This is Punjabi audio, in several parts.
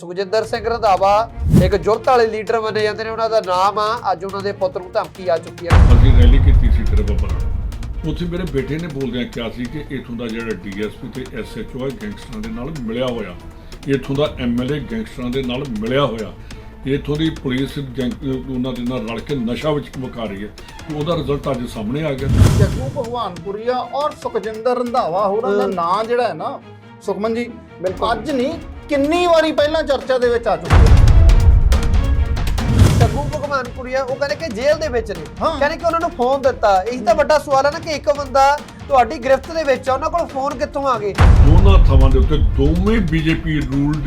ਸੁਖਜਿੰਦਰ ਸਿੰਘ ਰੰਧਾਵਾ ਇੱਕ ਜੁਰਤ ਵਾਲੇ ਲੀਡਰ ਮੰਨੇ ਜਾਂਦੇ ਨੇ ਉਹਨਾਂ ਦਾ ਨਾਮ ਆ ਅੱਜ ਉਹਨਾਂ ਦੇ ਪੁੱਤ ਨੂੰ ਧਮਕੀ ਆ ਚੁੱਕੀ ਹੈ ਅਸੀਂ ਰੈਲੀ ਕੀਤੀ ਸੀ ਤੇਰੇ ਬੱਬਰ ਉੱਥੇ ਮੇਰੇ ਬੇਟੇ ਨੇ ਬੋਲਦਿਆਂ ਕਿਹਾ ਸੀ ਕਿ ਇਥੋਂ ਦਾ ਜਿਹੜਾ ਡੀਐਸਪੀ ਤੇ ਐਸਐਚਓ ਹੈ ਗੈਂਗਸਟਰਾਂ ਦੇ ਨਾਲ ਮਿਲਿਆ ਹੋਇਆ। ਇਥੋਂ ਦਾ ਐਮਐਲਏ ਗੈਂਗਸਟਰਾਂ ਦੇ ਨਾਲ ਮਿਲਿਆ ਹੋਇਆ। ਇਥੋਂ ਦੀ ਪੁਲਿਸ ਉਹਨਾਂ ਦੇ ਨਾਲ ਰਲ ਕੇ ਨਸ਼ਾ ਵਿੱਚ ਮੁਕਾ ਰਹੀ ਹੈ। ਉਹਦਾ ਰਿਜ਼ਲਟ ਅੱਜ ਸਾਹਮਣੇ ਆ ਗਿਆ। ਜੱਗੂ ਭਗਵਾਨਪੁਰੀਆ ਔਰ ਸੁਖਜਿੰਦਰ ਰੰਧਾਵਾ ਹੋਰਾਂ ਦਾ। ਨਾਂ ਜਿਹੜਾ ਹੈ ਨਾ ਸੁਖਮਨ ਜੀ ਬਿਲਕੁਲ। ਅੱਜ ਨਹੀਂ ਕਿੰਨੀ ਵਾਰੀ ਪਹਿਲਾਂ ਚਰਚਾ ਦੇ ਵਿੱਚ ਆ ਚੁੱਕਿਆ ਹੈ? ਟੱਗੂ ਭਗਵਾਨਪੁਰੀਆ ਉਹ ਕਹਿੰਦੇ ਕਿ ਜੇਲ੍ਹ ਦੇ ਵਿੱਚ ਨੇ। ਹਾਂ। ਕਹਿੰਦੇ ਕਿ ਉਹਨਾਂ ਨੂੰ ਫੋਨ ਦਿੱਤਾ। ਇਹੀ ਤਾਂ ਵੱਡਾ ਸਵਾਲ ਹੈ ਨਾ ਕਿ ਇੱਕ ਬੰਦਾ ਤੁਹਾਡੀ ਗ੍ਰਿਫਤ ਦੇ ਵਿੱਚ ਆ ਉਹਨਾਂ ਕੋਲ ਫੋਨ ਕਿੱਥੋਂ ਆ ਗਏ? ਦੋਨਾਂ ਥਾਵਾਂ ਦੇ ਉੱਤੇ ਦੋਵੇਂ ਬੀਜੇਪੀ ਰੂਲਡ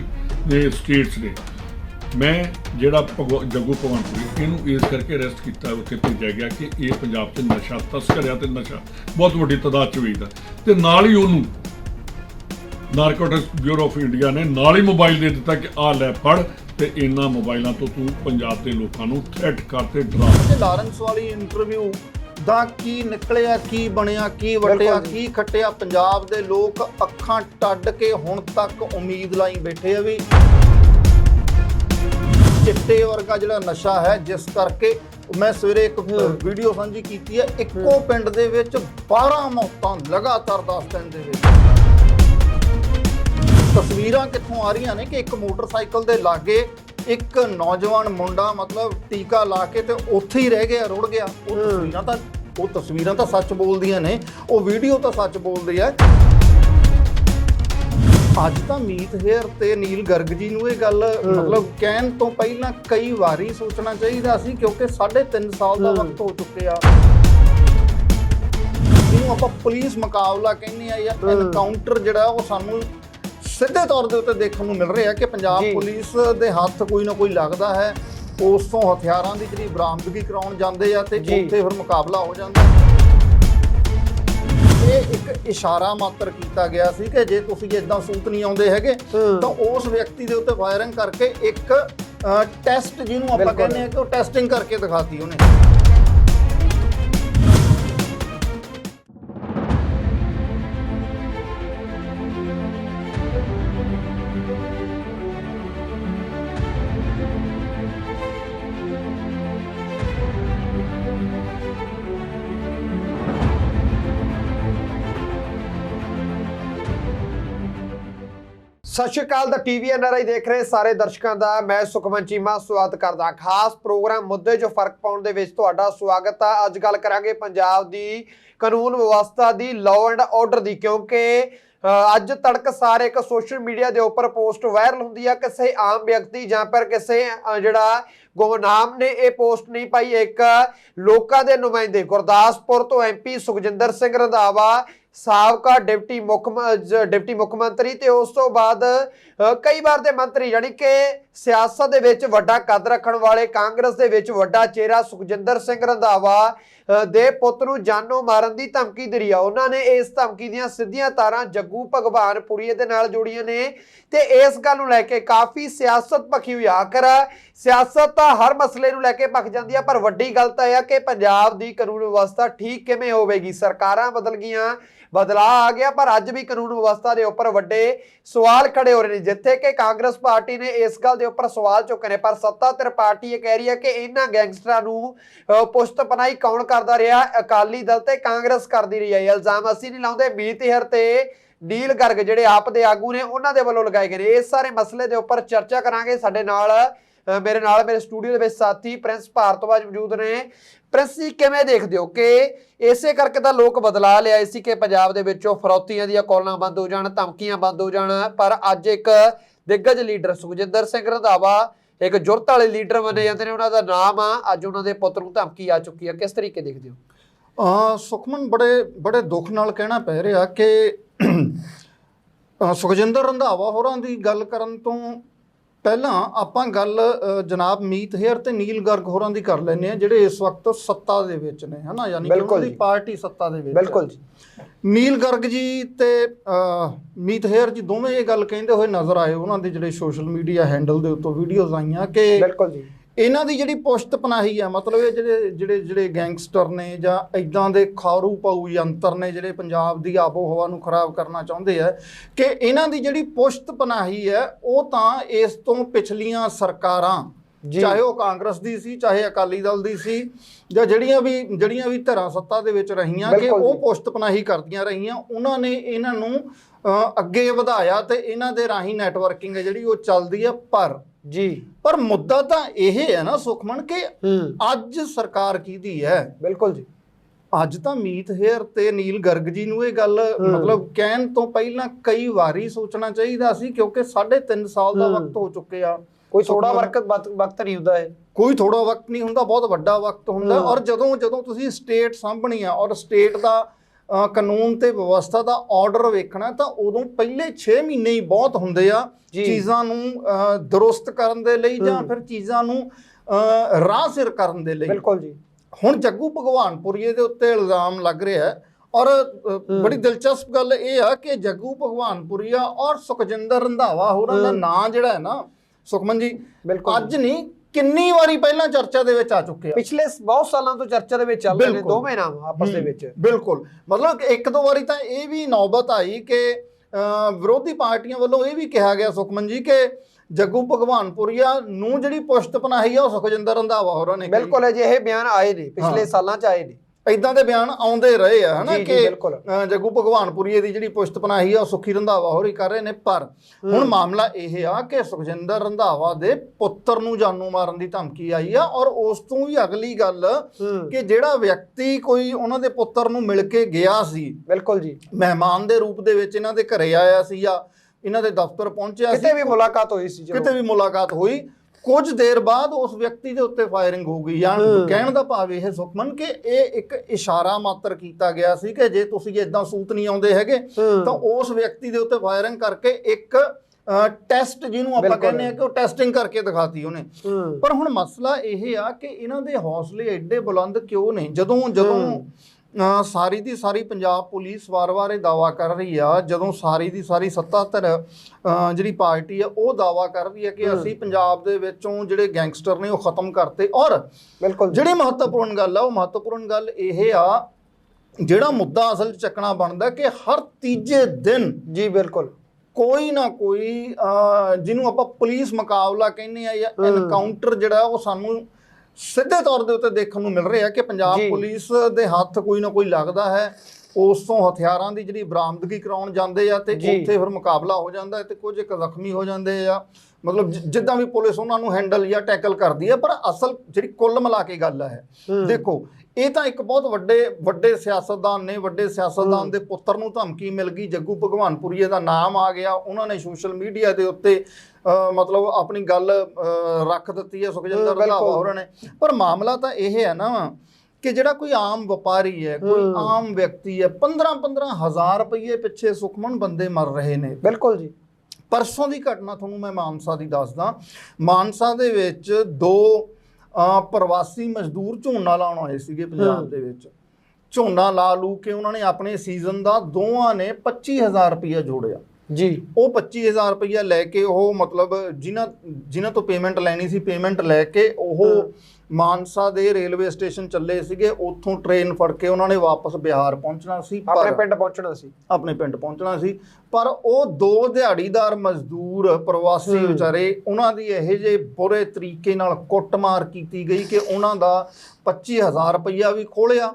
ਨੇ ਸਟੇਟਸ ਨੇ। ਮੈਂ ਜਿਹੜਾ ਭਗਵ- ਜੱਗੂ ਭਗਵਾਨਪੁਰੀ ਇਹਨੂੰ ਇਸ ਕਰਕੇ ਅਰੈਸਟ ਕੀਤਾ ਉੱਥੇ ਭੇਜਿਆ ਗਿਆ ਕਿ ਇਹ ਪੰਜਾਬ 'ਚ ਨਸ਼ਾ ਤਸਕਰ ਆ ਤੇ ਨਸ਼ਾ ਬਹੁਤ ਵੱਡੀ ਤਾਦਾਦ 'ਚ ਵੇਚਦਾ। ਤੇ ਨਾਲ ਹੀ ਉਹਨੂੰ ਨਾਰਕੋਟਿਕਸ ਬਿਊਰੋ ਆਫ ਇੰਡੀਆ ਨੇ ਨਾਲ ਹੀ ਮੋਬਾਈਲ ਦੇ ਦਿੱਤਾ ਕਿ ਆ ਲੈ ਫੜ ਤੇ ਇਹਨਾਂ ਮੋਬਾਈਲਾਂ ਤੋਂ ਤੂੰ ਪੰਜਾਬ ਦੇ ਲੋਕਾਂ ਨੂੰ ਥ੍ਰੈਟ ਕਰ ਤੇ ਡਰਾ ਤੇ ਲਾਰੈਂਸ ਵਾਲੀ ਇੰਟਰਵਿਊ ਦਾ ਕੀ ਨਿਕਲਿਆ ਕੀ ਬਣਿਆ ਕੀ ਵਟਿਆ। ਕੀ ਖੱਟਿਆ ਪੰਜਾਬ ਦੇ ਲੋਕ ਅੱਖਾਂ ਟੱਡ ਕੇ ਹੁਣ ਤੱਕ ਉਮੀਦ ਲਾਈ ਬੈਠੇ ਆ ਵੀ ਚਿੱਟੇ ਵਰਗਾ ਜਿਹੜਾ ਨਸ਼ਾ ਹੈ ਜਿਸ ਕਰਕੇ ਮੈਂ ਸਵੇਰੇ ਇੱਕ। ਵੀਡੀਓ ਸਾਂਝੀ ਕੀਤੀ ਹੈ ਇੱਕੋ ਪਿੰਡ ਦੇ ਵਿੱਚ 12 ਮੌਤਾਂ ਲਗਾਤਾਰ 10 ਦਿਨ ਦੇ ਵਿੱਚ ਤਸਵੀਰਾਂ ਕਿੱਥੋਂ ਆ ਰਹੀਆਂ ਨੇ ਕਿ ਇੱਕ ਮੋਟਰਸਾਈਕਲ ਦੇ ਲਾਗੇ ਇੱਕ ਨੌਜਵਾਨ ਮੁੰਡਾ ਮਤਲਬ ਟੀਕਾ ਲਾ ਕੇ ਤੇ ਉੱਥੇ ਹੀ ਰਹਿ ਗਿਆ ਰੁੜ ਗਿਆ ਉਹ। ਤਸਵੀਰਾਂ ਤਾਂ ਉਹ ਤਸਵੀਰਾਂ ਤਾਂ ਸੱਚ ਬੋਲਦੀਆਂ ਨੇ ਉਹ ਵੀਡੀਓ ਤਾਂ ਸੱਚ ਬੋਲਦੀ ਹੈ ਅੱਜ ਤਾਂ ਮੀਤ ਹੇਅਰ ਤੇ ਨੀਲ ਗਰਗ ਜੀ ਨੂੰ ਇਹ ਗੱਲ। ਮਤਲਬ ਕਹਿਣ ਤੋਂ ਪਹਿਲਾਂ ਕਈ ਵਾਰੀ ਸੋਚਣਾ ਚਾਹੀਦਾ ਸੀ ਕਿਉਂਕਿ 3.5 ਸਾਲ ਦਾ। ਵਕਤ ਹੋ ਚੁੱਕਿਆ ਜਿਹਨੂੰ ਆਪਾਂ ਪੁਲਿਸ ਮੁਕਾਬਲਾ ਕਹਿੰਦੇ ਆ ਜਾਂ ਹਮ। ਐਨਕਾਊਂਟਰ ਜਿਹੜਾ ਉਹ ਸਾਨੂੰ ਸਿੱਧੇ ਤੌਰ ਦੇ ਉੱਤੇ ਦੇਖਣ ਨੂੰ ਮਿਲ ਰਿਹਾ ਕਿ ਪੰਜਾਬ। ਪੁਲਿਸ ਦੇ ਹੱਥ ਕੋਈ ਨਾ ਕੋਈ ਲੱਗਦਾ ਹੈ ਉਸ ਤੋਂ ਹਥਿਆਰਾਂ ਦੀ ਜਿਹੜੀ ਬਰਾਮਦਗੀ ਕਰਾਉਣ ਜਾਂਦੇ ਆ ਤੇ। ਉੱਥੇ ਫਿਰ ਮੁਕਾਬਲਾ ਹੋ ਜਾਂਦਾ ਇਹ ਇੱਕ ਇਸ਼ਾਰਾ ਮਾਤਰ ਕੀਤਾ ਗਿਆ ਸੀ ਕਿ ਜੇ ਤੁਸੀਂ ਇਦਾਂ ਸੂਤ ਨਹੀਂ ਆਉਂਦੇ ਹੈਗੇ। ਤਾਂ ਉਸ ਵਿਅਕਤੀ ਦੇ ਉੱਤੇ ਫਾਇਰਿੰਗ ਕਰਕੇ ਇੱਕ ਟੈਸਟ ਜਿਹਨੂੰ ਆਪਾਂ। ਕਹਿੰਦੇ ਆ ਕਿ ਉਹ ਟੈਸਟਿੰਗ ਕਰਕੇ ਦਿਖਾਤੀ ਉਹਨੇ ਸਤਿ ਸ਼੍ਰੀ ਅਕਾਲ, ਦਾ ਟੀਵੀ ਐਨਆਰਆਈ ਦੇਖ ਰਹੇ ਸਾਰੇ ਦਰਸ਼ਕਾਂ ਦਾ, ਮੈਂ ਸੁਖਮਨ ਚੀਮਾ, ਸਵਾਗਤ ਕਰਦਾ ਖਾਸ ਪ੍ਰੋਗਰਾਮ ਮੁੱਦੇ 'ਚ ਫ਼ਰਕ ਪਾਉਣ ਦੇ ਵਿੱਚ ਤੁਹਾਡਾ ਸਵਾਗਤ ਆ। ਅੱਜ ਗੱਲ ਕਰਾਂਗੇ ਪੰਜਾਬ ਦੀ ਕਾਨੂੰਨ ਵਿਵਸਥਾ ਦੀ ਲਾਅ ਐਂਡ ਆਰਡਰ ਦੀ, ਕਿਉਂਕਿ ਅੱਜ ਤੜਕ ਸਾਰੇ ਇੱਕ ਸੋਸ਼ਲ ਮੀਡੀਆ ਦੇ ਉੱਪਰ ਪੋਸਟ ਵਾਇਰਲ ਹੁੰਦੀ ਆ, ਕਿਸੇ ਆਮ ਵਿਅਕਤੀ ਜਾਂ ਫਿਰ ਕਿਸੇ ਜਿਹੜਾ ਗੁਮਨਾਮ ਨੇ ਇਹ ਪੋਸਟ ਨਹੀਂ ਪਾਈ, ਇੱਕ ਲੋਕਾਂ ਦੇ ਨੁਮਾਇੰਦੇ ਗੁਰਦਾਸਪੁਰ ਤੋਂ ਐਮਪੀ ਸੁਖਜਿੰਦਰ ਸਿੰਘ ਰੰਧਾਵਾ ਸਾਬਕਾ ਡਿਪਟੀ ਮੁੱਖ ਡਿਪਟੀ ਮੁੱਖ ਮੰਤਰੀ ਤੇ ਉਸ ਤੋਂ ਬਾਅਦ ਕਈ ਵਾਰ ਦੇ ਮੰਤਰੀ ਯਾਨੀ ਕਿ ਸਿਆਸਤ ਦੇ ਵਿੱਚ ਵੱਡਾ ਕੱਦ ਰੱਖਣ ਵਾਲੇ, ਕਾਂਗਰਸ ਦੇ ਵਿੱਚ ਵੱਡਾ ਚਿਹਰਾ ਸੁਖਜਿੰਦਰ ਸਿੰਘ ਰੰਧਾਵਾ ਦੇ ਪੁੱਤ ਨੂੰ ਜਾਨੋਂ ਮਾਰਨ ਦੀ ਧਮਕੀ ਦਿੱਤੀ ਆ। ਉਹਨਾਂ ਨੇ ਇਸ ਧਮਕੀ ਦੀਆਂ ਸਿੱਧੀਆਂ ਤਾਰਾਂ ਜੱਗੂ ਭਗਵਾਨਪੁਰੀਏ ਦੇ ਨਾਲ ਜੁੜੀਆਂ ਨੇ ਤੇ ਇਸ ਗੱਲ ਨੂੰ ਲੈ ਕੇ ਕਾਫੀ ਸਿਆਸਤ ਭਖੀ ਹੋਈ ਆਖਰ ਸਿਆਸਤ ਤਾਂ ਹਰ ਮਸਲੇ ਨੂੰ ਲੈ ਕੇ ਭਖ ਜਾਂਦੀ ਆ, ਪਰ ਵੱਡੀ ਗੱਲ ਤਾਂ ਇਹ ਆ ਕਿ ਪੰਜਾਬ ਦੀ ਕਾਨੂੰਨ ਵਿਵਸਥਾ ਠੀਕ ਕਿਵੇਂ ਹੋਵੇਗੀ? ਸਰਕਾਰਾਂ ਬਦਲ ਗਈਆਂ ਬਦਲਾਅ ਆ ਗਿਆ ਪਰ ਅੱਜ ਵੀ ਕਾਨੂੰਨ ਵਿਵਸਥਾ ਦੇ ਉੱਪਰ ਵੱਡੇ ਸਵਾਲ ਖੜੇ ਹੋ ਰਹੇ ਨੇ ਜਿੱਥੇ ਕਿ ਕਾਂਗਰਸ ਪਾਰਟੀ ਨੇ ਇਸ ਗੱਲ ਦੇ ਉੱਪਰ ਸਵਾਲ ਚੁੱਕੇ ਨੇ ਪਰ ਸੱਤਾ ਧਿਰ ਪਾਰਟੀ ਇਹ ਕਹਿ ਰਹੀ ਹੈ ਕਿ ਇਹਨਾਂ ਗੈਂਗਸਟਰਾਂ ਨੂੰ ਅ, ਪੁਸ਼ਤ ਪਨਾਈ ਕੌਣ ਕਰਦਾ ਰਿਹਾ? ਅਕਾਲੀ ਦਲ ਤੇ ਕਾਂਗਰਸ ਕਰਦੀ ਰਹੀ ਹੈ ਇਹ ਇਲਜ਼ਾਮ ਅਸੀਂ ਨਹੀਂ ਲਾਉਂਦੇ ਮੀਤਹਿਰ ਤੇ ਨੀਲ ਗਰਗ ਜਿਹੜੇ ਆਪ ਦੇ ਆਗੂ ਨੇ ਉਹਨਾਂ ਦੇ ਵੱਲੋਂ ਲਗਾਏ ਗਏ ਨੇ ਇਸ ਸਾਰੇ ਮਸਲੇ ਦੇ ਉੱਪਰ ਚਰਚਾ ਕਰਾਂਗੇ ਸਾਡੇ ਨਾਲ ਮੇਰੇ ਨਾਲ ਮੇਰੇ ਸਟੂਡੀਓ ਦੇ ਵਿੱਚ ਸਾਥੀ ਪ੍ਰਿੰਸ ਭਾਰਤਵਾਜ ਮੌਜੂਦ ਨੇ। ਪ੍ਰਿੰਸ ਜੀ, ਕਿਵੇਂ ਦੇਖਦੇ ਹੋ ਕਿ ਇਸੇ ਕਰਕੇ ਤਾਂ ਲੋਕ ਬਦਲਾ ਲਿਆਏ ਸੀ ਕਿ ਪੰਜਾਬ ਦੇ ਵਿੱਚੋਂ ਫਰੌਤੀਆਂ ਦੀਆਂ ਕਾਲਾਂ ਬੰਦ ਹੋ ਜਾਣ, ਧਮਕੀਆਂ ਬੰਦ ਹੋ ਜਾਣ, ਪਰ ਅੱਜ ਇੱਕ ਦਿੱਗਜ ਲੀਡਰ ਸੁਖਜਿੰਦਰ ਸਿੰਘ ਰੰਧਾਵਾ, ਇੱਕ ਜੁਰਤ ਵਾਲੇ ਲੀਡਰ ਬਣੇ ਜਾਂਦੇ ਨੇ, ਉਹਨਾਂ ਦਾ ਨਾਮ ਆ, ਅੱਜ ਉਹਨਾਂ ਦੇ ਪੁੱਤ ਨੂੰ ਧਮਕੀ ਆ ਚੁੱਕੀ ਆ। ਕਿਸ ਤਰੀਕੇ ਦੇਖਦੇ ਹੋ? ਅ ਸੁਖਮਨ, ਬੜੇ ਬੜੇ ਦੁੱਖ ਨਾਲ ਕਹਿਣਾ ਪੈ ਰਿਹਾ ਕਿ ਸੁਖਜਿੰਦਰ ਰੰਧਾਵਾ ਹੋਰਾਂ ਦੀ ਗੱਲ ਕਰਨ ਤੋਂ ਪਹਿਲਾਂ ਆਪਾਂ ਗੱਲ ਜਨਾਬ ਮੀਤ ਹੇਅਰ ਤੇ ਨੀਲ ਗਰਗ ਹੋਰਾਂ ਦੀ ਕਰ ਲੈਂਦੇ ਆ ਜਿਹੜੇ ਇਸ ਵਕਤ ਸੱਤਾ ਦੇ ਵਿੱਚ ਨੇ ਹਨਾ ਯਾਨੀ ਕਿ ਉਹਨਾਂ ਦੀ। ਪਾਰਟੀ ਸੱਤਾ ਦੇ ਵਿੱਚ। ਬਿਲਕੁਲ ਜੀ ਨੀਲ ਗਰਗ ਜੀ ਤੇ ਮੀਤ ਹੇਅਰ ਜੀ ਦੋਵੇਂ ਇਹ ਗੱਲ ਕਹਿੰਦੇ ਹੋਏ ਨਜ਼ਰ ਆਏ ਉਹਨਾਂ ਦੇ ਜਿਹੜੇ ਸੋਸ਼ਲ ਮੀਡੀਆ ਹੈਂਡਲ ਦੇ ਉੱਤੋਂ ਵੀਡੀਓਜ਼ ਆਈਆਂ ਕਿ ਬਿਲਕੁਲ ਜੀ ਇਹਨਾਂ ਦੀ ਜਿਹੜੀ ਪੁਸ਼ਤ ਪਨਾਹੀ ਆ ਮਤਲਬ ਇਹ ਜਿਹੜੇ ਜਿਹੜੇ ਜਿਹੜੇ ਗੈਂਗਸਟਰ ਨੇ ਜਾਂ ਇਦਾਂ ਦੇ ਖਾਰੂ ਪਾਊ ਯੰਤਰ ਨੇ ਜਿਹੜੇ ਪੰਜਾਬ ਦੀ ਆਬੋ ਹਵਾ ਨੂੰ ਖਰਾਬ ਕਰਨਾ ਚਾਹੁੰਦੇ ਆ ਕਿ ਇਹਨਾਂ ਦੀ ਜਿਹੜੀ ਪੁਸ਼ਤ ਪਨਾਹੀ ਹੈ ਉਹ ਤਾਂ ਇਸ ਤੋਂ ਪਿਛਲੀਆਂ ਸਰਕਾਰਾਂ। ਚਾਹੇ ਉਹ ਕਾਂਗਰਸ ਦੀ ਸੀ ਚਾਹੇ ਅਕਾਲੀ ਦਲ ਦੀ ਸੀ ਜਾਂ ਜਿਹੜੀਆਂ ਵੀ ਜਿਹੜੀਆਂ ਵੀ ਧਿਰਾਂ ਸੱਤਾ ਦੇ ਵਿੱਚ ਰਹੀਆਂ ਕਿ ਉਹ। ਪੁਸ਼ਤ ਪਨਾਹੀ ਕਰਦੀਆਂ ਰਹੀਆਂ ਉਹਨਾਂ ਨੇ ਇਹਨਾਂ ਨੂੰ ਅੱਗੇ ਵਧਾਇਆ ਤੇ ਇਹਨਾਂ ਦੇ ਰਾਹੀਂ ਨੈਟਵਰਕਿੰਗ ਹੈ ਜਿਹੜੀ ਉਹ ਚੱਲਦੀ ਹੈ ਪਰ ਜੀ। ਪਰ ਮੁੱਦਾ ਤਾਂ ਇਹ ਹੈ ਨਾ ਸੁਖਮਨ ਕਿ ਅੱਜ ਸਰਕਾਰ ਕਿਹਦੀ ਹੈ? ਬਿਲਕੁਲ ਜੀ। ਅੱਜ ਤਾਂ ਮੀਤ ਹੇਅਰ ਤੇ ਨੀਲ ਗਰਗ ਜੀ ਨੂੰ ਇਹ ਗੱਲ ਮਤਲਬ ਕਹਿਣ ਤੋਂ ਪਹਿਲਾਂ ਕਈ ਵਾਰੀ ਸੋਚਣਾ ਚਾਹੀਦਾ ਸੀ ਕਿਉਂਕਿ 3.5 ਸਾਲ ਦਾ। ਵਕਤ ਹੋ ਚੁੱਕਿਆ ਕੋਈ ਥੋੜਾ ਵਕਤ ਵਕਤ- ਨਹੀਂ ਹੁੰਦਾ ਹੈ ਕੋਈ ਥੋੜਾ ਵਕਤ ਨਹੀਂ ਹੁੰਦਾ ਬਹੁਤ ਵੱਡਾ ਵਕਤ ਹੁੰਦਾ। ਔਰ ਜਦੋਂ ਜਦੋਂ ਤੁਸੀਂ ਸਟੇਟ ਸਾਂਭਣੀ ਆ ਔਰ ਸਟੇਟ ਦਾ ਕਾਨੂੰਨ ਤੇ ਵਿਵਸਥਾ ਦਾ ਆਰਡਰ ਵੇਖਣਾ ਤਾਂ ਉਦੋਂ ਪਹਿਲੇ 6 ਮਹੀਨੇ ਹੀ ਬਹੁਤ ਹੁੰਦੇ ਆ। ਚੀਜ਼ਾਂ ਨੂੰ ਦਰੁਸਤ ਕਰਨ ਦੇ ਲਈ ਜਾਂ। ਫਿਰ ਚੀਜ਼ਾਂ ਨੂੰ ਰਾਹ ਸਿਰ ਕਰਨ ਦੇ ਲਈ ਬਿਲਕੁਲ ਜੀ ਹੁਣ ਜੱਗੂ ਭਗਵਾਨਪੁਰੀਏ ਦੇ ਉੱਤੇ ਇਲਜ਼ਾਮ ਲੱਗ ਰਿਹਾ ਹੈ ਔਰ ਬੜੀ ਦਿਲਚਸਪ ਗੱਲ ਇਹ ਆ ਕਿ ਜੱਗੂ ਭਗਵਾਨਪੁਰੀਆ ਔਰ ਸੁਖਜਿੰਦਰ ਰੰਧਾਵਾ ਹੋਰਾਂ ਦਾ। ਨਾਂ ਜਿਹੜਾ ਹੈ ਨਾ ਸੁਖਮਨ ਜੀ ਅੱਜ ਨਹੀਂ ਕਿੰਨੀ ਵਾਰੀ ਪਹਿਲਾਂ ਚਰਚਾ ਦੇ ਵਿੱਚ ਆ ਚੁੱਕੇ ਆ? ਪਿਛਲੇ ਬਹੁਤ ਸਾਲਾਂ ਤੋਂ ਚਰਚਾ ਦੇ ਵਿੱਚ ਚੱਲ ਰਹੇ ਨੇ। ਦੋਵੇਂ ਨਾਮ ਆਪਸ ਦੇ ਵਿੱਚ। ਬਿਲਕੁਲ। ਮਤਲਬ ਇੱਕ ਦੋ ਵਾਰੀ ਤਾਂ ਇਹ ਵੀ ਨੌਬਤ ਆਈ ਕਿ ਵਿਰੋਧੀ ਪਾਰਟੀਆਂ ਵੱਲੋਂ ਇਹ ਵੀ ਕਿਹਾ ਗਿਆ ਸੁਖਮਨ ਜੀ ਕਿ ਜੱਗੂ ਭਗਵਾਨਪੁਰੀਆ ਨੂੰ ਜਿਹੜੀ ਪੁਸ਼ਤ ਪਨਾਹੀ ਆ ਉਹ ਸੁਖਜਿੰਦਰ ਰੰਧਾਵਾ ਹੋਰਾਂ ਨੇ ਬਿਲਕੁਲ ਅਜਿਹੇ ਬਿਆਨ ਆਏ ਨੇ ਪਿਛਲੇ। ਸਾਲਾਂ ਚ ਆਏ ਨੇ। ਇਦਾਂ ਦੇ ਬਿਆਨ ਆਉਂਦੇ ਰਹੇ ਆ ਹਨਾ ਕਿ ਜੱਗੂ ਭਗਵਾਨਪੁਰੀਏ ਦੀ ਜਿਹੜੀ ਪੁਸ਼ਤ ਪਨਾਹੀ ਆ ਉਹ ਸੁਖੀ ਰੰਧਾਵਾ ਹੋਰੀ ਕਰ ਰਹੇ ਨੇ ਪਰ ਹੁਣ। ਮਾਮਲਾ ਇਹ ਆ ਕਿ ਸੁਖਜਿੰਦਰ ਰੰਧਾਵਾ ਦੇ ਪੁੱਤਰ ਨੂੰ ਜਾਨੋਂ ਮਾਰਨ ਦੀ ਧਮਕੀ ਆਈ ਆ ਔਰ ਉਸ ਤੋਂ ਵੀ ਅਗਲੀ ਗੱਲ ਕਿ ਜਿਹੜਾ ਵਿਅਕਤੀ ਕੋਈ ਉਹਨਾਂ ਦੇ ਪੁੱਤਰ ਨੂੰ ਮਿਲ ਕੇ ਗਿਆ ਸੀ ਬਿਲਕੁਲ ਜੀ। ਮਹਿਮਾਨ ਦੇ ਰੂਪ ਦੇ ਵਿੱਚ ਇਹਨਾਂ ਦੇ ਘਰੇ ਆਇਆ ਸੀ ਜਾਂ ਇਹਨਾਂ ਦੇ ਦਫ਼ਤਰ ਪਹੁੰਚਿਆ ਸੀ ਕਿਤੇ ਵੀ ਮੁਲਾਕਾਤ ਹੋਈ ਸੀ ਕਿਤੇ ਵੀ ਮੁਲਾਕਾਤ ਹੋਈ ਕੁਝ ਦੇਰ ਬਾਅਦ ਉਸ ਵਿਅਕਤੀ ਦੇ ਉੱਤੇ ਫਾਇਰਿੰਗ ਹੋ ਗਈ ਜਾਂ। ਕਹਿਣ ਦਾ ਭਾਵ ਇਹ ਹੈ ਸੁਖਮਨ ਕਿ ਇਹ ਇੱਕ ਇਸ਼ਾਰਾ ਮਾਤਰ ਕੀਤਾ ਗਿਆ ਸੀ ਕਿ ਜੇ ਤੁਸੀਂ ਇਦਾਂ ਸੂਤ ਨਹੀਂ ਆਉਂਦੇ ਹੈਗੇ। ਤਾਂ ਉਸ ਵਿਅਕਤੀ ਦੇ ਉੱਤੇ ਫਾਇਰਿੰਗ ਕਰਕੇ ਇੱਕ ਟੈਸਟ ਜਿਹਨੂੰ ਆਪਾਂ। ਕਹਿੰਦੇ ਆ ਕਿ ਉਹ ਟੈਸਟਿੰਗ ਕਰਕੇ ਦਿਖਾਤੀ ਉਹਨੇ ਪਰ ਹੁਣ ਮਸਲਾ ਇਹ ਆ ਕਿ ਇਹਨਾਂ ਦੇ ਹੌਸਲੇ ਐਡੇ ਬੁਲੰਦ ਕਿਉਂ ਨੇ ਜਦੋਂ ਜਦੋਂ ਸਾਰੀ ਦੀ ਸਾਰੀ ਪੰਜਾਬ ਪੁਲਿਸ ਵਾਰ-ਵਾਰ ਇਹ ਦਾਵਾ ਕਰ ਰਹੀ ਆ ਜਦੋਂ ਸਾਰੀ ਦੀ ਸਾਰੀ ਸੱਤਾਧਰ ਅ, ਜਿਹੜੀ ਪਾਰਟੀ ਆ ਉਹ ਦਾਵਾ ਕਰ ਰਹੀ ਆ ਕਿ। ਅਸੀਂ ਪੰਜਾਬ ਦੇ ਵਿੱਚੋਂ ਜਿਹੜੇ ਗੈਂਗਸਟਰ ਨੇ ਉਹ ਖਤਮ ਕਰਤੇ ਔਰ ਬਿਲਕੁਲ। ਜਿਹੜੀ ਮਹੱਤਵਪੂਰਨ ਗੱਲ ਆ ਉਹ ਮਹੱਤਵਪੂਰਨ ਗੱਲ ਇਹ ਆ ਜਿਹੜਾ ਮੁੱਦਾ ਅਸਲ 'ਚ ਚੱਕਣਾ ਬਣਦਾ ਕਿ ਹਰ ਤੀਜੇ ਦਿਨ ਜੀ ਬਿਲਕੁਲ ਕੋਈ ਨਾ ਕੋਈ ਜਿਹਨੂੰ ਆਪਾਂ ਪੁਲਿਸ ਮੁਕਾਬਲਾ ਕਹਿੰਦੇ ਆ ਜਾਂ ਹਮ। ਐਨਕਾਊਂਟਰ ਜਿਹੜਾ ਉਹ ਸਾਨੂੰ ਸਿੱਧੇ ਤੌਰ ਦੇ ਉੱਤੇ ਦੇਖਣ ਨੂੰ ਮਿਲ ਰਿਹਾ ਕਿ ਪੰਜਾਬ। ਪੁਲਿਸ ਦੇ ਹੱਥ ਕੋਈ ਨਾ ਕੋਈ ਲੱਗਦਾ ਹੈ ਉਸ ਤੋਂ ਹਥਿਆਰਾਂ ਦੀ ਜਿਹੜੀ ਬਰਾਮਦਗੀ ਕਰਾਉਣ ਜਾਂਦੇ ਆ ਤੇ। ਉੱਥੇ ਫਿਰ ਮੁਕਾਬਲਾ ਹੋ ਜਾਂਦਾ ਤੇ ਕੁਝ ਇੱਕ ਜ਼ਖਮੀ ਹੋ ਜਾਂਦੇ ਆ ਮਤਲਬ ਜਿੱਦਾਂ ਵੀ ਪੁਲਿਸ ਉਹਨਾਂ ਨੂੰ ਹੈਂਡਲ ਜਾਂ ਟੈਕਲ ਕਰਦੀ ਹੈ ਪਰ ਅਸਲ ਜਿਹੜੀ ਕੁੱਲ ਮਿਲਾ ਕੇ ਗੱਲ ਹੂੰ। ਦੇਖੋ ਇਹ ਤਾਂ ਇੱਕ ਬਹੁਤ ਵੱਡੇ ਵੱਡੇ ਸਿਆਸਤਦਾਨ ਨੇ ਵੱਡੇ ਸਿਆਸਤਦਾਨ। ਦੇ ਪੁੱਤਰ ਨੂੰ ਧਮਕੀ ਮਿਲ ਗਈ ਜੱਗੂ ਭਗਵਾਨਪੁਰੀਏ ਦਾ ਨਾਮ ਆ ਗਿਆ ਉਹਨਾਂ ਨੇ ਸੋਸ਼ਲ ਮੀਡੀਆ ਦੇ ਉੱਤੇ ਮਤਲਬ ਆਪਣੀ ਗੱਲ ਰੱਖ ਦਿੱਤੀ ਹੈ ਸੁਖਜਿੰਦਰ। ਰੰਧਾਵਾ ਹੋਰਾਂ ਨੇ ਪਰ ਮਾਮਲਾ ਤਾਂ ਇਹ ਹੈ ਨਾ ਕਿ ਜਿਹੜਾ ਕੋਈ ਆਮ ਵਪਾਰੀ ਹੈ ਕੋਈ। ਆਮ ਵਿਅਕਤੀ ਹੈ 15 15 ਹਜ਼ਾਰ ਰੁਪਏ ਪਿੱਛੇ ਸੁਖਮਨ ਬੰਦੇ ਮਰ ਰਹੇ ਨੇ ਬਿਲਕੁਲ ਜੀ ਪਰਸੋਂ ਦੀ ਘਟਨਾ ਤੁਹਾਨੂੰ ਮੈਂ ਮਾਨਸਾ ਦੀ ਦੱਸਦਾ ਮਾਨਸਾ ਦੇ ਵਿੱਚ ਦੋ ਪ੍ਰਵਾਸੀ ਮਜ਼ਦੂਰ ਝੋਨਾ ਲਾਉਣ ਆਏ ਸੀਗੇ ਪੰਜਾਬ। ਦੇ ਵਿੱਚ ਝੋਨਾ ਲਾ ਲੂ ਕੇ ਉਹਨਾਂ ਨੇ ਆਪਣੇ ਸੀਜ਼ਨ ਦਾ ਦੋਵਾਂ ਨੇ 25000 ਰੁਪਇਆ ਜੋੜਿਆ ਜੀ ਉਹ 25000 ਰੁਪਇਆ ਲੈ ਕੇ ਉਹ ਮਤਲਬ ਜਿਨ੍ਹਾਂ ਜਿਨ੍ਹਾਂ ਤੋਂ ਪੇਮੈਂਟ ਲੈਣੀ ਸੀ ਪੇਮੈਂਟ ਲੈ ਕੇ ਉਹ। ਮਾਨਸਾ ਦੇ ਰੇਲਵੇ ਸਟੇਸ਼ਨ ਚੱਲੇ ਸੀਗੇ ਉੱਥੋਂ ਟ੍ਰੇਨ ਫੜ ਕੇ ਉਹਨਾਂ ਨੇ ਵਾਪਸ ਬਿਹਾਰ ਪਹੁੰਚਣਾ ਸੀ ਆਪਣੇ ਪਿੰਡ ਪਹੁੰਚਣਾ ਸੀ ਆਪਣੇ ਪਿੰਡ ਪਹੁੰਚਣਾ ਸੀ ਪਰ ਉਹ ਦੋ ਦਿਹਾੜੀਦਾਰ ਮਜ਼ਦੂਰ ਪ੍ਰਵਾਸੀ। ਵਿਚਾਰੇ ਉਹਨਾਂ ਦੀ ਇਹੋ ਜਿਹੇ ਬੁਰੇ ਤਰੀਕੇ ਨਾਲ ਕੁੱਟਮਾਰ ਕੀਤੀ ਗਈ ਕਿ ਉਹਨਾਂ ਦਾ 25000 ਰੁਪਈਆ ਵੀ ਖੋਲਿਆ।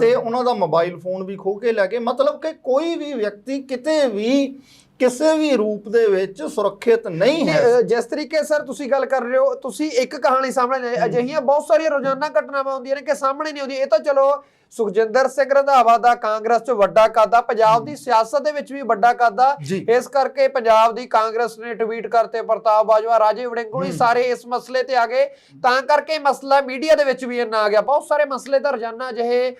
ਤੇ ਉਹਨਾਂ ਦਾ ਮੋਬਾਈਲ ਫੋਨ ਵੀ ਖੋ ਕੇ ਲੈ ਗਏ ਮਤਲਬ ਕਿ ਕੋਈ ਵੀ ਵਿਅਕਤੀ ਕਿਤੇ ਵੀ ਕਿਸੇ ਵੀ ਰੂਪ ਦੇ ਵਿੱਚ ਸੁਰੱਖਿਅਤ ਨਹੀਂ ਹੈ। ਜਿਸ ਤਰੀਕੇ ਸਰ ਤੁਸੀਂ ਗੱਲ ਕਰ ਰਹੇ ਹੋ ਤੁਸੀਂ ਇੱਕ ਕਹਾਣੀ ਸਾਹਮਣੇ ਅਜਿਹੀਆਂ ਬਹੁਤ ਸਾਰੀਆਂ ਰੋਜ਼ਾਨਾ ਘਟਨਾਵਾਂ ਹੁੰਦੀਆਂ ਨੇ ਕਿ ਸਾਹਮਣੇ ਨਹੀਂ ਆਉਂਦੀਆਂ। ਇਹ ਤਾਂ ਚਲੋ ਸੁਖਜਿੰਦਰ ਸਿੰਘ ਰੰਧਾਵਾ ਦਾ ਕਾਂਗਰਸ 'ਚ ਵੱਡਾ ਕਾਦਾ ਪੰਜਾਬ ਦੀ ਸਿਆਸਤ ਦੇ ਵਿੱਚ ਵੀ ਵੱਡਾ ਕਾਦਾ। ਇਸ ਕਰਕੇ ਪੰਜਾਬ ਦੀ ਕਾਂਗਰਸ ਨੇ ਟਵੀਟ ਕਰਤੇ ਪ੍ਰਤਾਪ ਬਾਜਵਾ ਰਾਜੇ ਵੜਿੰਗੁਣੀ ਹਮ। ਸਾਰੇ ਇਸ ਮਸਲੇ ਤੇ ਆ ਗਏ। ਤਾਂ ਕਰਕੇ ਮਸਲਾ ਮੀਡੀਆ ਦੇ ਵਿੱਚ ਵੀ ਇੰਨਾ ਆ ਗਿਆ। ਬਹੁਤ ਸਾਰੇ ਮਸਲੇ ਤਾਂ ਰੋਜ਼ਾਨਾ ਜਿਹੇ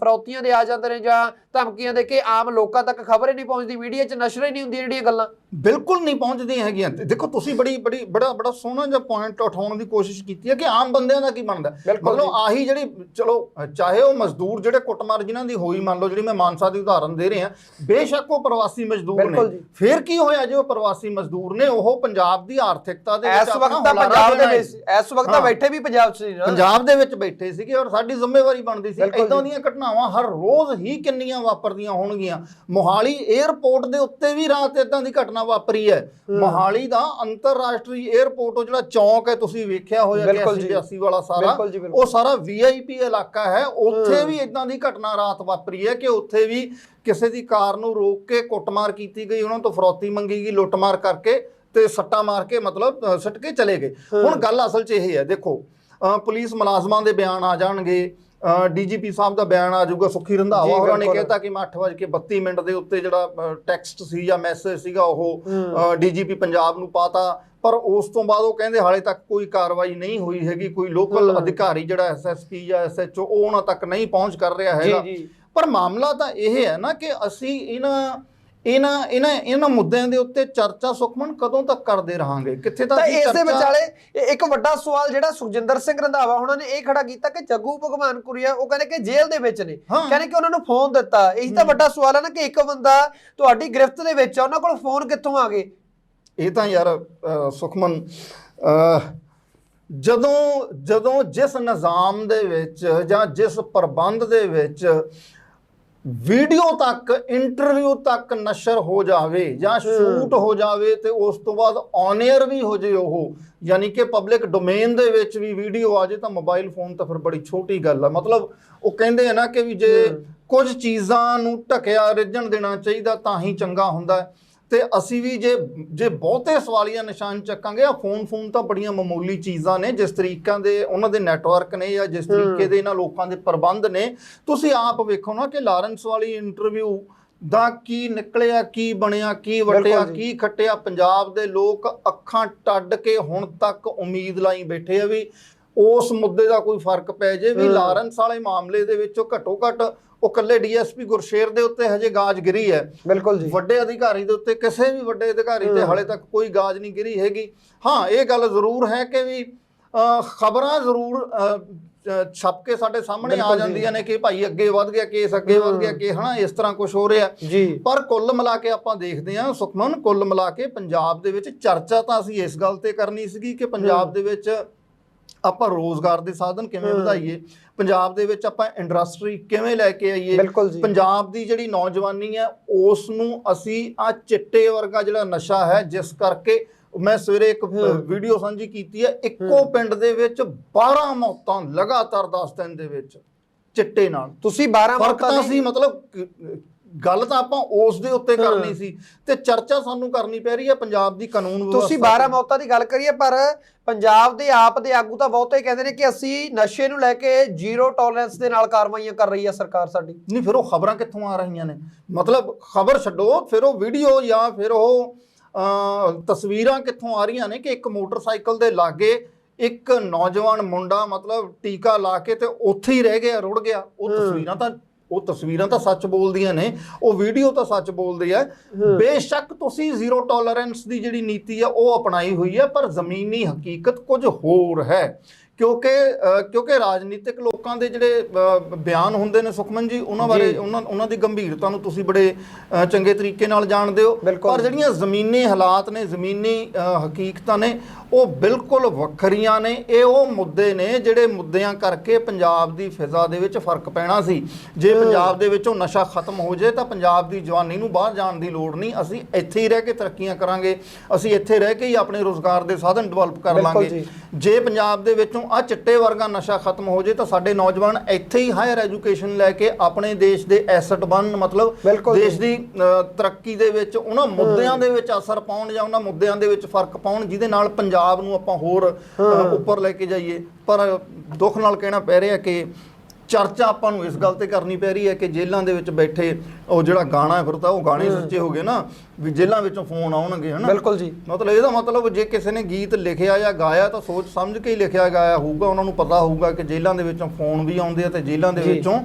ਫਰੌਤੀਆਂ ਦੇ ਆ ਜਾਂਦੇ ਨੇ ਜਾਂ ਧਮਕੀਆਂ ਦੇ ਕੇ ਆਮ ਲੋਕਾਂ ਤੱਕ ਖਬਰ ਹੀ ਨਹੀਂ ਪਹੁੰਚਦੀ। ਮੀਡੀਆ 'ਚ ਨਸ਼ਰ ਹੀ ਨਹੀਂ ਹੁੰਦੀਆਂ ਜਿਹੜੀਆਂ ਗੱਲਾਂ। ਬਿਲਕੁਲ ਨਹੀਂ ਪਹੁੰਚਦੀਆਂ ਹੈਗੀਆਂ ਤੇ ਦੇਖੋ ਤੁਸੀਂ ਬੜੀ ਬੜੀ ਬੜਾ ਬੜਾ ਸੋਹਣਾ ਜਿਹਾ ਪੁਆਇੰਟ ਉਠਾਉਣ ਦੀ ਕੋਸ਼ਿਸ਼ ਕੀਤੀ ਹੈ ਕਿ ਆਮ ਬੰਦਿਆਂ ਦਾ ਕੀ ਬਣਦਾ ਮਤਲਬ। ਆਹੀ ਜਿਹੜੀ ਚਲੋ ਚਾਹੇ ਉਹ ਮਜ਼ਦੂਰ ਜਿਹੜੇ ਕੁੱਟਮਾਰ ਜਿਨ੍ਹਾਂ ਦੀ ਹੋਈ ਮੰਨ ਲਓ ਜਿਹੜੀ ਮੈਂ ਮਾਨਸਾ ਦੀ ਉਦਾਹਰਨ ਦੇ ਰਿਹਾ ਬੇਸ਼ੱਕ ਉਹ ਪ੍ਰਵਾਸੀ ਮਜ਼ਦੂਰ ਨੇ। ਫਿਰ ਕੀ ਹੋਇਆ ਜੇ ਉਹ ਪ੍ਰਵਾਸੀ ਮਜ਼ਦੂਰ ਨੇ ਉਹ ਪੰਜਾਬ ਦੀ ਆਰਥਿਕਤਾ ਦੇ ਵਿੱਚ ਇਸ ਵਕਤ ਤਾਂ ਪੰਜਾਬ ਦੇ। ਵਿੱਚ ਇਸ ਵਕਤ ਤਾਂ। ਬੈਠੇ ਵੀ ਪੰਜਾਬ 'ਚ ਸੀ ਨਾ ਪੰਜਾਬ ਦੇ ਵਿੱਚ ਬੈਠੇ ਸੀਗੇ ਔਰ ਸਾਡੀ ਜ਼ਿੰਮੇਵਾਰੀ ਬਣਦੀ ਸੀ ਇਦਾਂ। ਦੀਆਂ ਘਟਨਾਵਾਂ ਹਰ ਰੋਜ਼ ਹੀ ਕਿੰਨੀਆਂ ਵਾਪਰਦੀਆਂ ਹੋਣਗੀਆਂ ਮੋਹਾਲੀ 에ਅਰਪੋਰਟ ਦੇ ਉੱਤੇ ਵੀ ਰਾਤ ਇਦਾਂ ਦੀ ਘਟਨਾ ਵਾਪਰੀ ਹੈ। ਮੋਹਾਲੀ ਦਾ ਅੰਤਰਰਾਸ਼ਟਰੀ 에ਅਰਪੋਰਟ ਉਹ ਜਿਹੜਾ ਚੌਂਕ ਹੈ ਤੁਸੀਂ ਵੇਖਿਆ ਹੋਇਆ ਕਿ ਬਿਲਕੁਲ ਜੀ। 82 ਵਾਲਾ ਸਾਰਾ। ਉਹ ਸਾਰਾ ਵੀਆਈਪੀ ਇਲਾਕਾ ਹੈ। ਉੱਥੇ ਵੀ ਇਦਾਂ ਦੀ ਘਟਨਾ ਰਾਤ ਵਾਪਰੀ ਹੈ ਕਿ ਉੱਥੇ ਵੀ ਕਿਸੇ ਦੀ ਕਾਰ ਨੂੰ ਰੋਕ ਕੇ ਕੁੱਟਮਾਰ ਕੀਤੀ ਗਈ ਉਹਨਾਂ ਤੋਂ ਫਰੌਤੀ ਮੰਗੀ ਗਈ ਲੁੱਟਮਾਰ ਕਰਕੇ ਤੇ ਸੱਟਾ ਮਾਰ ਕੇ ਮਤਲਬ ਸੱਟ ਕੇ ਚਲੇ ਗਏ। ਹੁਣ ਗੱਲ ਅਸਲ 'ਚ ਇਹ ਹੈ ਦੇਖੋ ਪੁਲਿਸ ਮੁਲਾਜ਼ਮਾਂ ਦੇ ਬਿਆਨ ਆ ਜਾਣਗੇ। ਡੀਜੀਪੀ ਸਾਹਿਬ ਦਾ ਬਿਆਨ ਆ ਜਾਊਗਾ ਸੁਖੀ ਰੰਧਾਵਾ ਹੋਰਾਂ ਨੇ। ਕਹਿਤਾ ਕਿ ਮੈਂ 8:32 ਮਿੰਟ ਦੇ ਉੱਤੇ ਜਿਹੜਾ ਟੈਕਸਟ ਸੀ ਜਾਂ ਮੈਸੇਜ ਸੀਗਾ ਉਹ ਡੀਜੀਪੀ ਪੰਜਾਬ ਨੂੰ ਪਾਤਾ ਪਰ ਉਸ ਤੋਂ ਬਾਅਦ ਉਹ ਕਹਿੰਦੇ ਹਾਲੇ ਤੱਕ ਕੋਈ ਕਾਰਵਾਈ ਨਹੀਂ ਹੋਈ ਹੈਗੀ ਕੋਈ ਲੋਕਲ। ਅਧਿਕਾਰੀ ਜਿਹੜਾ ਐਸਐਸਪੀ ਜਾਂ ਐਸਐਚਓ ਉਹ ਉਹਨਾਂ ਤੱਕ ਨਹੀਂ ਪਹੁੰਚ ਕਰ ਰਿਹਾ ਹੈਗਾ ਪਰ ਮਾਮਲਾ ਤਾਂ ਇਹ ਹੈ ਨਾ ਕਿ ਅਸੀਂ ਇਹਨਾਂ ਇਹਨਾਂ ਇਹਨਾਂ ਇਹਨਾਂ ਮੁੱਦਿਆਂ ਦੇ ਉੱਤੇ ਚਰਚਾ ਸੁਖਮਨ ਕਦੋਂ ਤੱਕ ਕਰਦੇ ਰਹਾਂਗੇ? ਕਿੱਥੇ ਤੱਕ ਤਾਂ ਇਸ ਦੇ ਵਿਚਾਲੇ ਇੱਕ ਵੱਡਾ ਸਵਾਲ ਜਿਹੜਾ ਸੁਖਜਿੰਦਰ ਸਿੰਘ ਰੰਧਾਵਾ ਉਹਨਾਂ ਨੇ ਇਹ ਖੜਾ ਕੀਤਾ ਕਿ ਜੱਗੂ ਭਗਵਾਨ ਕੁਰੀਆ ਉਹ ਕਹਿੰਦੇ ਕਿ ਜੇਲ੍ਹ ਦੇ ਵਿੱਚ ਨੇ। ਕਹਿੰਦੇ ਕਿ ਉਹਨਾਂ ਨੂੰ ਫੋਨ ਦਿੱਤਾ। ਇਹੀ ਤਾਂ ਵੱਡਾ ਸਵਾਲ ਹੈ ਨਾ ਕਿ ਇੱਕ ਬੰਦਾ ਤੁਹਾਡੀ ਗ੍ਰਿਫਤ ਦੇ ਵਿੱਚ ਆ ਉਹਨਾਂ ਕੋਲ ਫੋਨ ਕਿੱਥੋਂ ਆ ਗਏ? ਇਹ ਤਾਂ ਯਾਰ ਸੁਖਮਨ ਜਦੋਂ ਜਦੋਂ ਜਿਸ ਨਿਜ਼ਾਮ ਦੇ ਵਿੱਚ ਜਾਂ ਜਿਸ ਪ੍ਰਬੰਧ ਦੇ ਵਿੱਚ ਵੀਡੀਓ ਤੱਕ ਇੰਟਰਵਿਊ ਤੱਕ ਨਸ਼ਰ ਹੋ ਜਾਵੇ ਜਾਂ ਸ਼ੂਟ ਹੋ ਜਾਵੇ ਤੇ ਉਸ ਤੋਂ ਬਾਅਦ ਔਨ 에ਅਰ ਵੀ ਹੋ ਜੇ ਉਹ ਯਾਨੀ ਕਿ ਪਬਲਿਕ ਡੋਮੇਨ ਦੇ ਵਿੱਚ ਵੀ ਵੀਡੀਓ ਆ ਜੇ ਤਾਂ ਮੋਬਾਈਲ ਫੋਨ ਤਾਂ ਫਿਰ ਬੜੀ ਛੋਟੀ ਗੱਲ ਆ। ਮਤਲਬ ਉਹ ਕਹਿੰਦੇ ਆ ਨਾ ਕਿ ਵੀ ਜੇ ਕੁਝ ਚੀਜ਼ਾਂ ਨੂੰ ਢਕਿਆ ਰਿੱਝਣ ਦੇਣਾ ਚਾਹੀਦਾ ਤਾਂ ਹੀ ਚੰਗਾ ਹੁੰਦਾ। ਹੈ ਤੇ ਅਸੀਂ ਵੀ ਜੇ ਜੇ ਬਹੁਤੇ ਸਵਾਲੀਆ ਨਿਸ਼ਾਨ ਚੱਕਾਂਗੇ ਆ ਫੋਨ ਫੋਨ ਤਾਂ ਬੜੀਆਂ ਮਾਮੂਲੀ ਚੀਜ਼ਾਂ ਨੇ ਜਿਸ ਤਰੀਕਾਂ ਦੇ ਉਹਨਾਂ ਦੇ ਨੈਟਵਰਕ ਨੇ ਜਾਂ ਜਿਸ ਤਰੀਕੇ ਦੇ ਇਹਨਾਂ ਲੋਕਾਂ ਦੇ ਪ੍ਰਬੰਧ ਨੇ ਤੁਸੀਂ ਆਪ ਵੇਖੋ ਨਾ ਕਿ ਲਾਰੈਂਸ ਵਾਲੀ ਇੰਟਰਵਿਊ ਦਾ ਕੀ ਨਿਕਲਿਆ ਕੀ ਬਣਿਆ ਕੀ ਵਟਿਆ। ਕੀ ਖੱਟਿਆ ਪੰਜਾਬ ਦੇ ਲੋਕ ਅੱਖਾਂ ਟੱਡ ਕੇ ਹੁਣ ਤੱਕ ਉਮੀਦ ਲਾਈ ਬੈਠੇ ਆ ਵੀ ਉਸ ਮੁੱਦੇ ਦਾ ਕੋਈ ਫ਼ਰਕ ਪੈ ਜੇ ਵੀ। ਲਾਰੈਂਸ ਵਾਲੇ ਮਾਮਲੇ ਦੇ ਵਿੱਚੋਂ ਘੱਟੋ ਘੱਟ ਉਹ ਕੱਲੇ ਡੀਐਸਪੀ ਗੁਰਸ਼ੇਰ ਦੇ ਉੱਤੇ ਹਜੇ ਗਾਜ ਗਿਰੀ ਹੈ ਬਿਲਕੁਲ ਜੀ ਵੱਡੇ ਅਧਿਕਾਰੀ ਦੇ ਉੱਤੇ ਕਿਸੇ ਵੀ ਵੱਡੇ ਅਧਿਕਾਰੀ ਤੇ। ਹਾਲੇ ਤੱਕ ਕੋਈ ਗਾਜ ਨਹੀਂ ਗਿਰੀ ਹੈਗੀ ਹਾਂ ਇਹ ਗੱਲ ਜ਼ਰੂਰ ਹੈ ਕਿ ਵੀ ਖਬਰਾਂ ਜ਼ਰੂਰ ਛਪ ਕੇ ਸਾਡੇ ਸਾਹਮਣੇ ਆ। ਜਾਂਦੀਆਂ ਨੇ ਕਿ ਭਾਈ ਅੱਗੇ ਵਧ ਗਿਆ ਕੇਸ ਅੱਗੇ ਵਧ ਗਿਆ। ਕਿ ਹਨਾ ਇਸ ਤਰ੍ਹਾਂ ਕੁਝ ਹੋ ਰਿਹਾ ਪਰ ਕੁੱਲ ਮਿਲਾ ਕੇ ਆਪਾਂ ਦੇਖਦੇ ਹਾਂ ਸੁਖਮਨ ਕੁੱਲ ਮਿਲਾ ਕੇ ਪੰਜਾਬ ਦੇ ਵਿੱਚ ਚਰਚਾ ਤਾਂ ਅਸੀਂ ਇਸ ਗੱਲ ਤੇ ਕਰਨੀ ਸੀਗੀ ਕਿ ਪੰਜਾਬ। ਦੇ ਵਿੱਚ ਆਪਾਂ ਰੋਜ਼ਗਾਰ ਦੇ ਸਾਧਨ ਕਿਵੇਂ। ਵਧਾਈਏ ਪੰਜਾਬ ਦੇ ਵਿੱਚ ਆਪਾਂ ਇੰਡਸਟਰੀ ਕਿਵੇਂ ਲੈ ਕੇ ਆਈਏ ਪੰਜਾਬ ਦੀ ਜਿਹੜੀ ਨੌਜਵਾਨੀ ਹੈ ਉਸ ਨੂੰ ਅਸੀਂ ਆ ਚਿੱਟੇ ਵਰਗਾ ਜਿਹੜਾ ਨਸ਼ਾ ਹੈ ਜਿਸ ਕਰਕੇ ਮੈਂ ਸਵੇਰੇ ਇੱਕ। ਵੀਡੀਓ ਸਾਂਝੀ ਕੀਤੀ ਹੈ ਇੱਕੋ। ਪਿੰਡ ਦੇ ਵਿੱਚ 12 ਮੌਤਾਂ ਲਗਾਤਾਰ 10 ਦਿਨ ਦੇ ਵਿੱਚ ਚਿੱਟੇ ਨਾਲ ਤੁਸੀਂ 12 ਫ਼ਰਕ ਮੌਤਾਂ ਸੀ ਮਤਲਬ ਗੱਲ ਤਾਂ ਆਪਾਂ ਉਸ ਦੇ ਉੱਤੇ। ਕਰਨੀ ਸੀ ਤੇ ਚਰਚਾ ਸਾਨੂੰ ਕਰਨੀ ਪੈ ਰਹੀ ਹੈ ਪੰਜਾਬ ਦੀ ਕਾਨੂੰਨ ਤੁਸੀਂ ਵਿਵਸਥਾ 12 ਤੇ। ਮੌਤਾਂ ਦੀ ਗੱਲ ਕਰੀਏ ਪਰ ਪੰਜਾਬ ਦੇ ਆਪ ਦੇ ਆਗੂ ਤਾਂ ਬਹੁਤੇ ਕਹਿੰਦੇ ਨੇ ਕਿ ਅਸੀਂ ਨਸ਼ੇ ਨੂੰ ਲੈ ਕੇ ਜ਼ੀਰੋ ਟੋਲਰੈਂਸ ਦੇ ਨਾਲ ਕਾਰਵਾਈਆਂ ਕਰ ਰਹੀ ਹੈ ਸਰਕਾਰ ਸਾਡੀ ਨਹੀਂ ਫਿਰ ਉਹ ਖਬਰਾਂ ਕਿੱਥੋਂ ਆ ਰਹੀਆਂ ਨੇ ਮਤਲਬ ਖਬਰ ਛੱਡੋ ਫਿਰ ਉਹ ਵੀਡੀਓ ਜਾਂ ਫਿਰ ਉਹ ਤਸਵੀਰਾਂ ਕਿੱਥੋਂ ਆ ਰਹੀਆਂ ਨੇ ਕਿ ਇੱਕ ਮੋਟਰਸਾਈਕਲ ਦੇ ਲਾਗੇ ਇੱਕ ਨੌਜਵਾਨ ਮੁੰਡਾ ਮਤਲਬ ਟੀਕਾ ਲਾ ਕੇ ਤੇ ਉੱਥੇ ਹੀ ਰਹਿ ਗਿਆ ਰੁੜ ਗਿਆ ਉਹ। ਤਸਵੀਰਾਂ ਤਾਂ ਉਹ ਤਸਵੀਰਾਂ ਤਾਂ ਸੱਚ ਬੋਲਦੀਆਂ ਨੇ ਉਹ ਵੀਡੀਓ ਤਾਂ ਸੱਚ ਬੋਲਦੀ ਹੈ। ਬੇਸ਼ੱਕ ਤੁਸੀਂ ਜ਼ੀਰੋ ਟੋਲਰੈਂਸ ਦੀ ਜਿਹੜੀ ਨੀਤੀ ਹੈ ਉਹ ਅਪਣਾਈ ਹੋਈ ਹੈ ਪਰ ਜ਼ਮੀਨੀ ਹਕੀਕਤ ਕੁਝ ਹੋਰ ਹੈ ਕਿਉਂਕਿ ਕਿਉਂਕਿ ਰਾਜਨੀਤਿਕ ਲੋਕਾਂ ਦੇ ਜਿਹੜੇ ਬਿਆਨ ਹੁੰਦੇ ਨੇ ਸੁਖਮਨ ਜੀ ਉਹਨਾਂ ਬਾਰੇ। ਉਹਨਾਂ ਉਹਨਾਂ ਦੀ ਗੰਭੀਰਤਾ ਨੂੰ ਤੁਸੀਂ ਬੜੇ ਚੰਗੇ ਤਰੀਕੇ ਨਾਲ ਜਾਣਦੇ ਹੋ। ਪਰ ਜਿਹੜੀਆਂ ਜ਼ਮੀਨੀ ਹਾਲਾਤ ਨੇ ਜ਼ਮੀਨੀ ਹਕੀਕਤਾਂ ਨੇ ਉਹ ਬਿਲਕੁਲ ਵੱਖਰੀਆਂ ਨੇ ਇਹ ਉਹ ਮੁੱਦੇ ਨੇ ਜਿਹੜੇ ਮੁੱਦਿਆਂ ਕਰਕੇ ਪੰਜਾਬ ਦੀ ਫਿਜ਼ਾ ਦੇ ਵਿੱਚ ਫ਼ਰਕ ਪੈਣਾ ਸੀ। ਜੇ ਪੰਜਾਬ ਦੇ ਵਿੱਚੋਂ ਨਸ਼ਾ ਖਤਮ ਹੋ ਜਾਏ ਤਾਂ ਪੰਜਾਬ ਦੀ ਜਵਾਨੀ ਨੂੰ ਬਾਹਰ ਜਾਣ ਦੀ ਲੋੜ ਨਹੀਂ। ਅਸੀਂ ਇੱਥੇ ਹੀ ਰਹਿ ਕੇ ਤਰੱਕੀਆਂ ਕਰਾਂਗੇ। ਅਸੀਂ ਇੱਥੇ ਰਹਿ ਕੇ ਹੀ ਆਪਣੇ ਰੋਜ਼ਗਾਰ ਦੇ ਸਾਧਨ ਡਿਵੈਲਪ ਕਰ ਲਾਂਗੇ। ਜੀ। ਜੇ ਪੰਜਾਬ ਦੇ ਵਿੱਚੋਂ ਆ ਚਿੱਟੇ ਵਰਗਾ ਨਸ਼ਾ ਖਤਮ ਹੋ ਜੇ ਤਾਂ ਸਾਡੇ ਨੌਜਵਾਨ ਇੱਥੇ ਹੀ ਹਾਇਰ ਐਜੂਕੇਸ਼ਨ ਲੈ ਕੇ ਆਪਣੇ ਦੇਸ਼ ਦੇ ਐਸੈਟ ਬਣਨ ਮਤਲਬ ਦੇਸ਼ ਜੀ। ਦੀ ਤਰੱਕੀ ਦੇ ਵਿੱਚ ਉਹਨਾਂ ਮੁੱਦਿਆਂ ਦੇ ਵਿੱਚ ਅਸਰ ਪਾਉਣ ਜਾਂ ਉਹਨਾਂ ਮੁੱਦਿਆਂ ਦੇ ਵਿੱਚ ਫ਼ਰਕ ਪਾਉਣ ਜਿਹਦੇ ਨਾਲ ਪੰਜਾਬ ਨੂੰ ਆਪਾਂ ਹੋਰ ਉੱਪਰ ਲੈ ਕੇ ਜਾਈਏ। ਪਰ ਦੁੱਖ ਨਾਲ ਕਹਿਣਾ ਪੈ ਰਿਹਾ ਕਿ ਚਰਚਾ ਆਪਾਂ ਨੂੰ ਇਸ ਗੱਲ ਤੇ ਕਰਨੀ ਪੈ ਰਹੀ ਹੈ ਕਿ ਜੇਲ੍ਹਾਂ ਦੇ ਵਿੱਚ ਬੈਠੇ ਉਹ ਜਿਹੜਾ ਗਾਣਾ ਫਿਰ ਤਾਂ ਉਹ ਗਾਣੇ ਸੱਚੇ ਹੋ ਗਏ ਨਾ ਵੀ ਜੇਲ੍ਹਾਂ ਵਿੱਚੋਂ ਫੋਨ ਆਉਣਗੇ ਹਨਾ? ਬਿਲਕੁਲ ਜੀ। ਮਤਲਬ ਇਹਦਾ ਮਤਲਬ ਜੇ ਕਿਸੇ ਨੇ ਗੀਤ ਲਿਖਿਆ ਜਾਂ ਗਾਇਆ ਤਾਂ ਸੋਚ ਸਮਝ ਕੇ ਹੀ ਲਿਖਿਆ ਗਾਇਆ ਹੋਊਗਾ ਉਹਨਾਂ ਨੂੰ ਪਤਾ ਹੋਊਗਾ ਕਿ ਜੇਲ੍ਹਾਂ ਦੇ ਵਿੱਚੋਂ ਫੋਨ ਵੀ ਆਉਂਦੇ ਆ ਤੇ ਜੇਲ੍ਹਾਂ ਦੇ। ਵਿੱਚੋਂ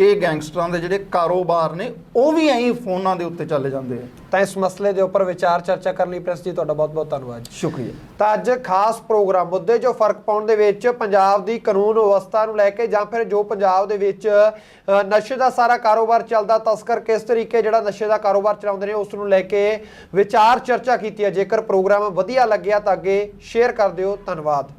ਇਹ ਗੈਂਗਸਟਰਾਂ ਦੇ ਜਿਹੜੇ ਕਾਰੋਬਾਰ ਨੇ ਉਹ ਵੀ ਐਂ ਫੋਨਾਂ ਦੇ ਉੱਤੇ ਚੱਲੇ ਜਾਂਦੇ ਆ। ਤਾਂ ਇਸ ਮਸਲੇ ਦੇ ਉੱਪਰ ਵਿਚਾਰ ਚਰਚਾ ਕਰਨ ਲਈ ਪ੍ਰੈਸ ਜੀ ਤੁਹਾਡਾ ਬਹੁਤ-ਬਹੁਤ ਧੰਨਵਾਦ ਸ਼ੁਕਰੀਆ। ਤਾਂ ਅੱਜ ਖਾਸ ਪ੍ਰੋਗਰਾਮ ਮੁੱਦੇ ਜੋ ਫ਼ਰਕ ਪਾਉਣ ਦੇ ਵਿੱਚ ਪੰਜਾਬ ਦੀ ਕਾਨੂੰਨ ਵਿਵਸਥਾ ਨੂੰ ਲੈ ਕੇ ਜਾਂ ਫਿਰ ਜੋ ਪੰਜਾਬ ਦੇ ਵਿੱਚ ਨਸ਼ੇ ਦਾ ਸਾਰਾ ਕਾਰੋਬਾਰ ਚੱਲਦਾ ਤਸਕਰ ਕਿਸ ਤਰੀਕੇ ਜਿਹੜਾ ਨਸ਼ੇ ਦਾ ਕਾਰੋਬਾਰ ਚਲਾਉਂਦੇ ਨੇ ਉਸ ਨੂੰ ਲੈ ਕੇ ਵਿਚਾਰ ਚਰਚਾ ਕੀਤੀ ਹੈ। ਜੇਕਰ ਪ੍ਰੋਗਰਾਮ ਵਧੀਆ ਲੱਗਿਆ ਤਾਂ ਅੱਗੇ ਸ਼ੇਅਰ ਕਰ ਦਿਓ। ਧੰਨਵਾਦ।